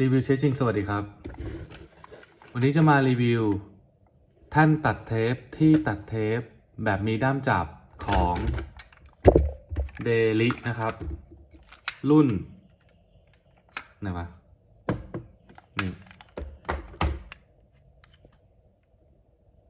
รีวิวเชฟจริงสวัสดีครับ วันนี้จะมารีวิว แท่านตัดเทปที่ตัดเทปแบบมีด้ามจับของเดลินะครับ รุ่นไหนวะนี่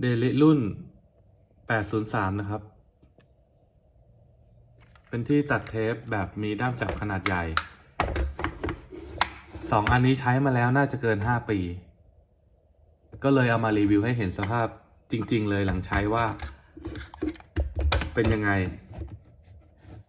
เดลิรุ่น 803 นะครับ เป็นที่ตัดเทปแบบมีด้ามจับขนาดใหญ่ สองอันนี้ใช้มาแล้วน่าจะเกิน5ปี ก็เลยเอามารีวิวให้เห็นสภาพจริง ๆ เลยหลังใช้ว่า เป็นยังไง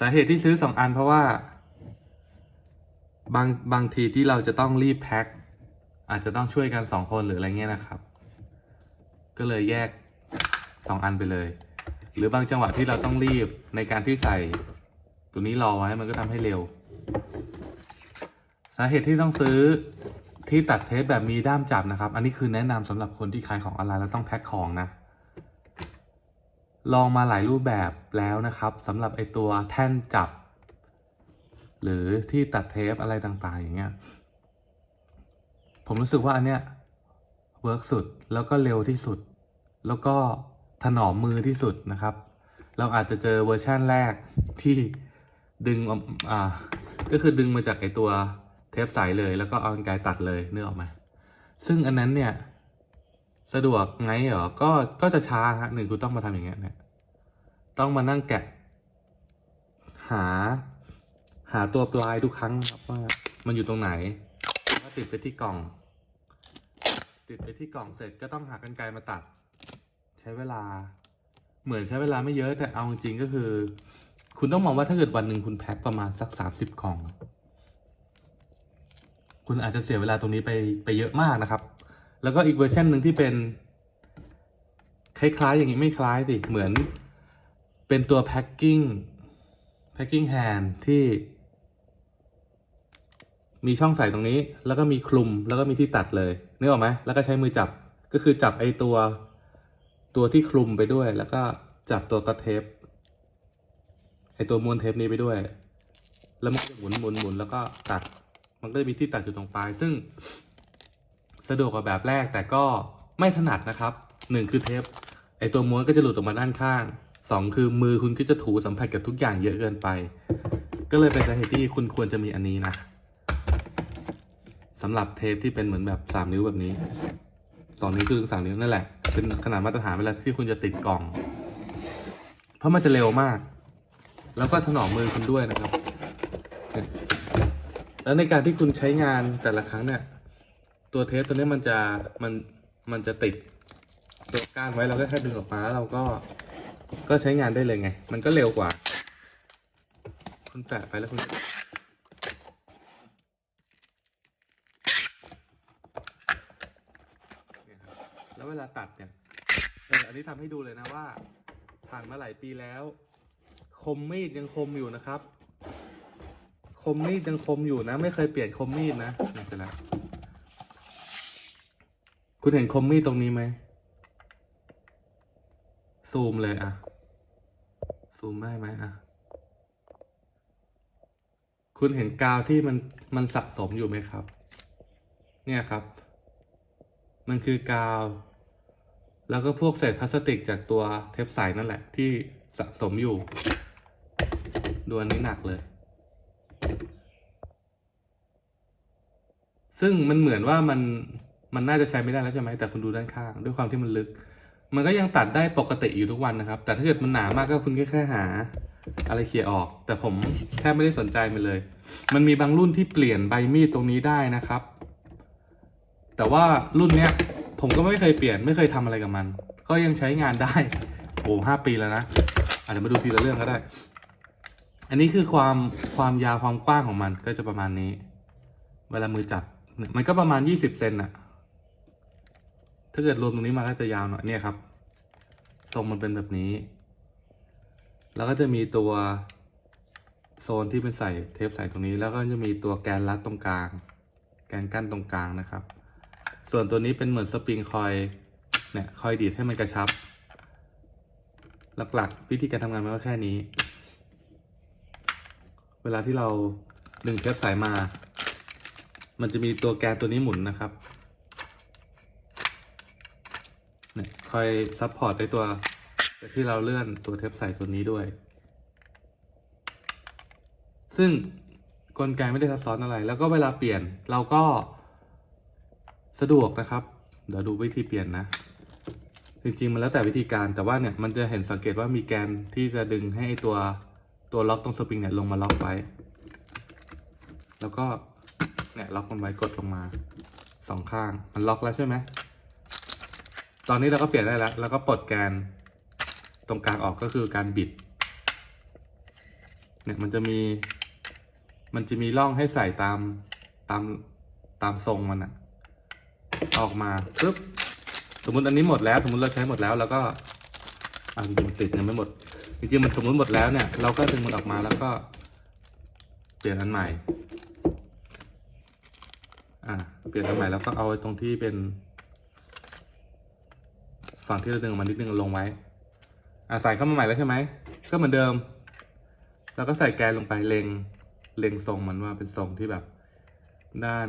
สาเหตุที่ซื้อ2อันเพราะว่า บางบางทีที่เราจะต้องรีบแพ็คอาจจะต้องช่วยกัน2คนหรืออะไรเงี้ยนะครับ ก็เลยแยก2อันไปเลย หรือบางจังหวะที่เราต้องรีบในการที่ใส่ ตัวนี้รอไว้มันก็ทำให้เร็ว สาเหตุที่ต้องซื้อที่ตัดเทปแบบมีด้ามจับนะครับ อันนี้คือแนะนำสำหรับคนที่ขายของออนไลน์แล้วต้องแพ็คของนะ ลองมาหลายรูปแบบแล้วนะครับสำหรับไอตัวแท่นจับ หรือที่ตัดเทปอะไรต่างๆ อย่างเงี้ย ผมรู้สึกว่าอันเนี้ยเวิร์กสุดแล้วก็เร็วที่สุด แล้วก็ถนอมมือที่สุดนะครับ เราอาจจะเจอเวอร์ชั่นแรกที่ดึงอ่าก็คือดึงมาจากไอตัว เทปใสเลยแล้วก็เอากรรไกรตัดเลยเนึกอออกไหมซึ่งอันนั้นเนี่ยสะดวกไงเหรอ ก็ก็จะช้าฮะหนึ่งคุณต้องมาทำอย่างเงี้ยเนี่ยต้องมานั่งแกะ หา หาตัวปลายทุกครั้งครับว่ามันอยู่ตรงไหนก็ติดไปที่กล่อง ติดไปที่กล่องเสร็จก็ต้องหากรรไกรมาตัด ใช้เวลา เหมือนใช้เวลาไม่เยอะแต่เอาจริงๆก็คือ คุณต้องมองว่าถ้าเกิดวันหนึ่งคุณแพ็คประมาณสักสามสิบกล่อง คุณอาจจะเสียเวลาตรงนี้ไปไปเยอะมากนะครับ แล้วก็อีกเวอร์ชันหนึ่งที่เป็น คล้ายๆ อย่างนี้ไม่คล้ายสิเหมือนเป็นตัวแพ็คกิ้งแพ็คกิ้งแฮนที่มีช่องใส่ตรงนี้ แล้วก็มีคลุมแล้วก็มีที่ตัดเลยนึกออกไหมแล้วก็ใช้มือจับก็คือจับไอตัวตัวที่คลุมไปด้วย แล้วก็จับตัวกระเทปไอตัวม้วนเทปนี้ไปด้วย แล้วมันก็จะหมุนหมุนหมุนแล้วก็ตัด มันก็จะมีที่ตัดอยู่ตรงปลาย ซึ่งสะดวกกว่าแบบแรกแต่ก็ไม่ถนัดนะครับหนึ่งคือเทปไอตัวม้วนก็จะหลุดออกมาด้านข้างสองคือมือคุณก็จะถูสัมผัสกับทุกอย่างเยอะเกินไป ก็เลยเป็นสาเหตุที่คุณควรจะมีอันนี้นะสำหรับเทปที่เป็นเหมือนแบบสามนิ้วแบบนี้สองนิ้วคือสามนิ้วนั่นแหละ เป็นขนาดมาตรฐานเวลาที่คุณจะติดกล่อง เพราะมันจะเร็วมาก แล้วก็ถนอมมือคุณด้วยนะครับ แล้วในการที่คุณใช้งานแต่ละครั้งเนี่ย ตัวเทปตัวนี้มันจะมันมันจะติดตัวก้านไว้เราก็แค่ดึงออกมาแล้วเราก็ก็ใช้งานได้เลยไง มันก็เร็วกว่า คุณแปะไปแล้วคุณเนี่ยครับแล้วเวลาตัดเนี่ยเอออันนี้ทำให้ดูเลยนะว่าผ่านมาหลายปีแล้ว คมมีดยังคมอยู่นะครับ คมมีดยังคมอยู่นะ ไม่เคยเปลี่ยนคมมีดนะนี่เสร็จแล้วคุณเห็นคมมีดตรงนี้ไหมซูมเลยอะซูมได้ไหมอะคุณเห็นกาวที่มันมันสะสมอยู่ไหมครับ เนี่ยครับ มันคือกาว แล้วก็พวกเศษพลาสติกจากตัวเทปใสนั่นแหละที่สะสมอยู่ดูอันนี้หนักเลย ซึ่งมันเหมือนว่ามันมันน่าจะใช้ไม่ได้แล้วใช่ไหมแต่คุณดูด้านข้าง ด้วยความที่มันลึก มันก็ยังตัดได้ปกติอยู่ทุกวันนะครับ แต่ถ้าเกิดมันหนามากก็คุณก็แค่หา อะไรเขี่ยออก แต่ผมแทบไม่ได้สนใจมันเลย มันมีบางรุ่นที่เปลี่ยนใบมีดตรงนี้ได้นะครับ แต่ว่ารุ่นเนี้ยผมก็ไม่เคยเปลี่ยนไม่เคยทำอะไรกับมัน ก็ยังใช้งานได้โอ้ห้าปีแล้วนะอาจจะมาดูทีละเรื่องก็ได้ อันนี้คือความความยาวความกว้างของมันก็จะประมาณนี้ เวลามือจับ มันก็ประมาณยี่สิบเซนอะถ้าเกิดรวมตรงนี้มาก็จะยาวหน่อยเนี่ยครับ ทรงมันเป็นแบบนี้ แล้วก็จะมีตัวโซนที่เป็นใส่เทปใส่ตรงนี้ แล้วก็จะมีตัวแกนรัดตรงกลาง แกนกั้นตรงกลางนะครับ ส่วนตัวนี้เป็นเหมือนสปริงคอย เนี่ยคอยดีดให้มันกระชับ หลักๆ วิธีการทำงานมันก็แค่นี้ เวลาที่เราดึงเทปสายมา มันจะมีตัวแกนตัวนี้หมุนนะครับเนี่ยคอยซัพพอร์ตในตัวที่เราเลื่อนตัวเทปใส่ตัวนี้ด้วย ซึ่งกลไกไม่ได้ซับซ้อนอะไร แล้วก็เวลาเปลี่ยนเราก็สะดวกนะครับ เดี๋ยวดูวิธีเปลี่ยนนะ จริงๆ มันแล้วแต่วิธีการ แต่ว่าเนี่ยมันจะเห็นสังเกตว่ามีแกนที่จะดึงให้ตัวตัวล็อกตรงสปริงเนี่ยลงมาล็อกไว้ แล้วก็ เนี่ยล็อกมันไว้กดลงมาสองข้าง มันล็อกแล้วใช่ไหม ตอนนี้เราก็เปลี่ยนได้แล้ว แล้วก็ปลดแกนตรงกลางออกก็คือการบิด เนี่ยมันจะมี มันจะมีร่องให้ใส่ตามตามตามทรงมันอะออกมาปึ๊บสมมติอันนี้หมดแล้ว สมมติเราใช้หมดแล้วแล้วก็อ่าจริงติดยังไม่หมดจริงๆมันสมมติหมดแล้วเนี่ย เราก็ดึงมันออกมาแล้วก็เปลี่ยนอันใหม่ อ่า เปลี่ยนอันใหม่แล้วก็เอาตรงที่เป็น ฝั่งที่เราดึงมานิดนึงลงไว้อ่าใส่เข้ามาใหม่แล้วใช่ไหมก็เหมือนเดิม แล้วก็ใส่แกนลงไปเล็งเล็งทรงมันว่าเป็นทรงที่แบบ ด้าน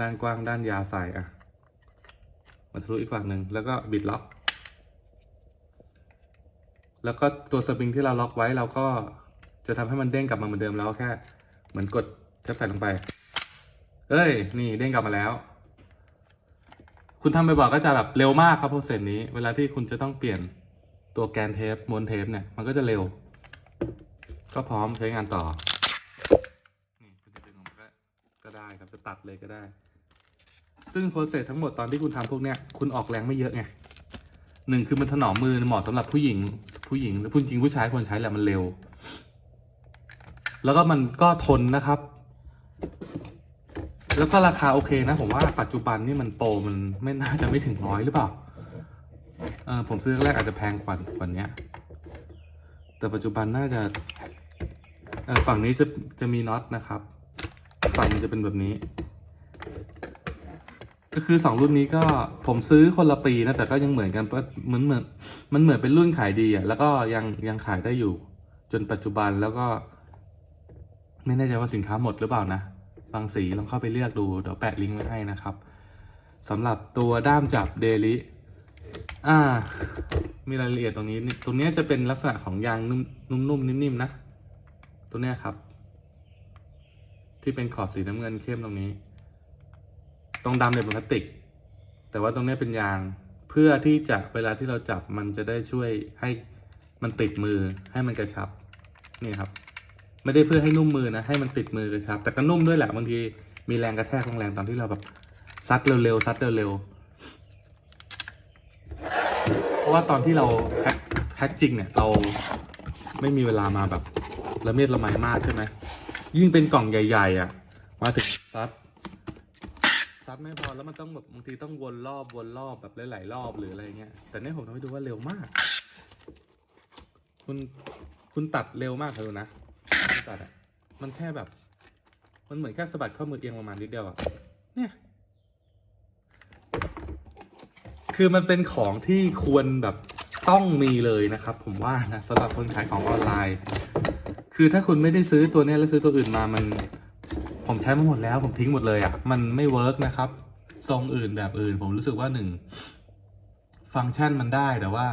ด้านกว้างด้านยาวใส่อะมาทะลุอีกฝั่งหนึ่งแล้วก็บิดล็อก แล้วก็ตัวสปริงที่เราล็อกไว้เราก็จะทำให้มันเด้งกลับมาเหมือนเดิมแล้วแค่ เหมือนกดแทบใส่ลงไป เอ้ย นี่เด้งกลับมาแล้ว คุณทำบ่อยๆก็จะแบบเร็วมากครับโปรเซสนี้ เวลาที่คุณจะต้องเปลี่ยนตัวแกนเทปม้วนเทปเนี่ย มันก็จะเร็ว ก็พร้อมใช้งานต่อ นี่คุณจะดึงออกมาก็ได้ครับ จะตัดเลยก็ได้ ซึ่งโปรเซสทั้งหมดตอนที่คุณทำพวกเนี้ย คุณออกแรงไม่เยอะไงหนึ่งคือมันถนอมมือเหมาะสำหรับผู้หญิง ผู้หญิงหรือผู้จริงผู้ชายควรใช้แหละมันเร็ว แล้วก็มันก็ทนนะครับ แล้วก็ราคาโอเคนะ ผมว่าปัจจุบันนี่มันโปรมันไม่น่าจะไม่ถึงร้อยหรือเปล่าเออผมซื้อแรกอาจจะแพงกว่ากว่านี้แต่ปัจจุบันน่าจะฝั่งนี้จะจะมีน็อตนะครับ ฝั่งมันจะเป็นแบบนี้ ก็คือสองรุ่นนี้ก็ผมซื้อคนละปีนะแต่ก็ยังเหมือนกันเพราะเหมือนเหมือนมันเหมือนเป็นรุ่นขายดีอะแล้วก็ยังยังขายได้อยู่ จนปัจจุบันแล้วก็ ไม่แน่ใจว่าสินค้าหมดหรือเปล่านะ บางสีลองเข้าไปเลือกดู เดี๋ยวแปะลิงก์ไว้ให้นะครับสำหรับตัวด้ามจับเดลิอ่า มีรายละเอียดตรงนี้ ตรงนี้จะเป็นลักษณะของยางนุ่มๆนิ่มๆนะ ตัวเนี้ยครับ ที่เป็นขอบสีน้ำเงินเข้มตรงนี้ ตรงดำเนี่ยเป็นพลาสติก แต่ว่าตรงนี้เป็นยาง เพื่อที่จะเวลาที่เราจับมันจะได้ช่วยให้มันติดมือให้มันกระชับ นี่ครับ ไม่ได้เพื่อให้นุ่มมือนะให้มันติดมือกระชับ แต่ก็นุ่มด้วยแหละบางทีมีแรงกระแทกแรงๆตอนที่เราแบบซัดเร็วๆซัดเร็วๆเพราะว่าตอนที่เราแพ็คแพ็คจริงเนี่ยเราไม่มีเวลามาแบบละเมียดละไมมากใช่ไหมยิ่งเป็นกล่องใหญ่ ๆ อะ มาถึงซัดซัดไม่พอแล้วมันต้องแบบบางทีต้องวนรอบวนรอบแบบหลายๆรอบหรืออะไรเงี้ยแต่เนี่ยผมทำให้ดูว่าเร็วมาก คุณคุณตัดเร็วมากเลยนะ คุณตัดอะมันแค่แบบ มันเหมือนแค่สะบัดข้อมือเอียงประมาณนิดเดียวอะเนี่ย คือมันเป็นของที่ควรแบบต้องมีเลยนะครับ ผมว่านะสำหรับคนขายของออนไลน์ คือถ้าคุณไม่ได้ซื้อตัวนี้แล้วซื้อตัวอื่นมามัน ผมใช้มาหมดแล้ว ผมทิ้งหมดเลยอะ่ะ มันไม่เวิร์กนะครับ ทรงอื่นแบบอื่น ผมรู้สึกว่าหนึ่งฟังก์ชันมันได้แต่ว่า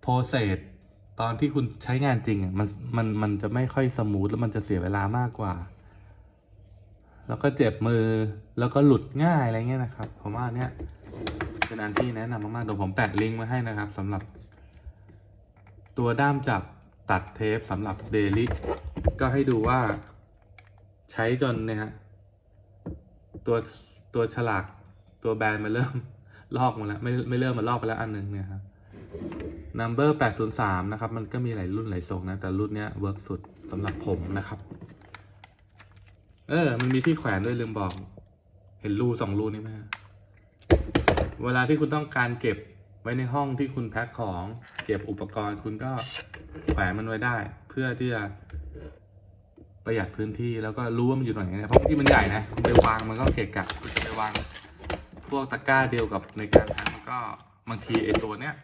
โปรเซส ตอนที่คุณใช้งานจริงอะมันมันมันจะไม่ค่อยสมูทแล้วมันจะเสียเวลามากกว่า แล้วก็เจ็บมือแล้วก็หลุดง่ายอะไรเงี้ยนะครับผมว่าเนี้ยเป็นอันที่แนะนำมากๆเดี๋ยวผมแปะลิงก์ไว้ให้นะครับสำหรับ ตัวด้ามจับตัดเทปสำหรับเดลิก็ให้ดูว่าใช้จนเนี่ยฮะตัวตัวฉลากตัวแบรนด์มันเริ่มลอกมาแล้วไม่ไม่เริ่มมาลอกไปแล้วอันหนึ่งเนี่ยครับ number 803 นะครับ มันก็มีหลายรุ่นหลายทรงนะ แต่รุ่นเนี้ยเวิร์กสุดสำหรับผมนะครับ เออ มันมีที่แขวนด้วยลืมบอก เห็นรูสองรูนี่ไหมเวลาที่คุณต้องการเก็บไว้ในห้องที่คุณแพ็คของเก็บอุปกรณ์ คุณก็แขวนมันไว้ได้ เพื่อที่จะประหยัดพื้นที่แล้วก็รู้ว่ามันอยู่ตรงไหนนะเพราะที่มันใหญ่นะคุณไปวางมันก็เกะกะคุณจะไปวางพวกตะกร้าเดียวกับในการทำมันก็บางทีไอตัวเนี้ย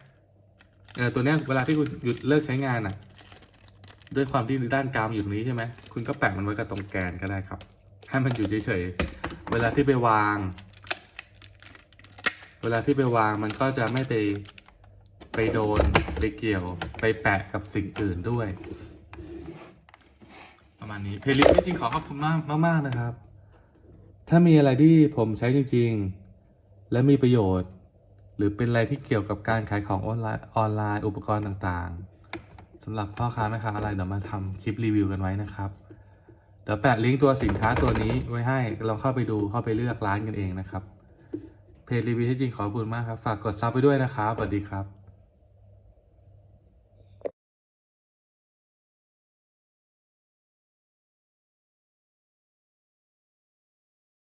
ตัวเนี้ยเวลาที่คุณหยุดเลิกใช้งานอะ ด้วยความที่ด้านกลางอยู่ตรงนี้ใช่ไหมคุณก็แปะมันไว้กับตรงแกนก็ได้ครับให้มันอยู่เฉยๆ เวลาที่ไปวาง เวลาที่ไปวางมันก็จะไม่ไปไปโดนไปเกี่ยวไปแปะกับสิ่งอื่นด้วย ประมาณนี้เพลย์ลิสต์ที่จริงขอขอบคุณมากมากๆนะครับ ถ้ามีอะไรที่ผมใช้จริง ๆ และมีประโยชน์ หรือเป็นอะไรที่เกี่ยวกับการขายของออนไลน์ออนไลน์อุปกรณ์ต่างๆสำหรับพ่อค้าแม่ค้าอะไรเดี๋ยวมาทำคลิปรีวิวกันไว้นะครับ เดี๋ยวแปะลิงก์ตัวสินค้าตัวนี้ไว้ให้เราเข้าไปดูเข้าไปเลือกร้านกันเองนะครับเพจรีวิวที่จริงขอบคุณมากครับ ฝากกดซับไปด้วยนะครับสวัสดีครับ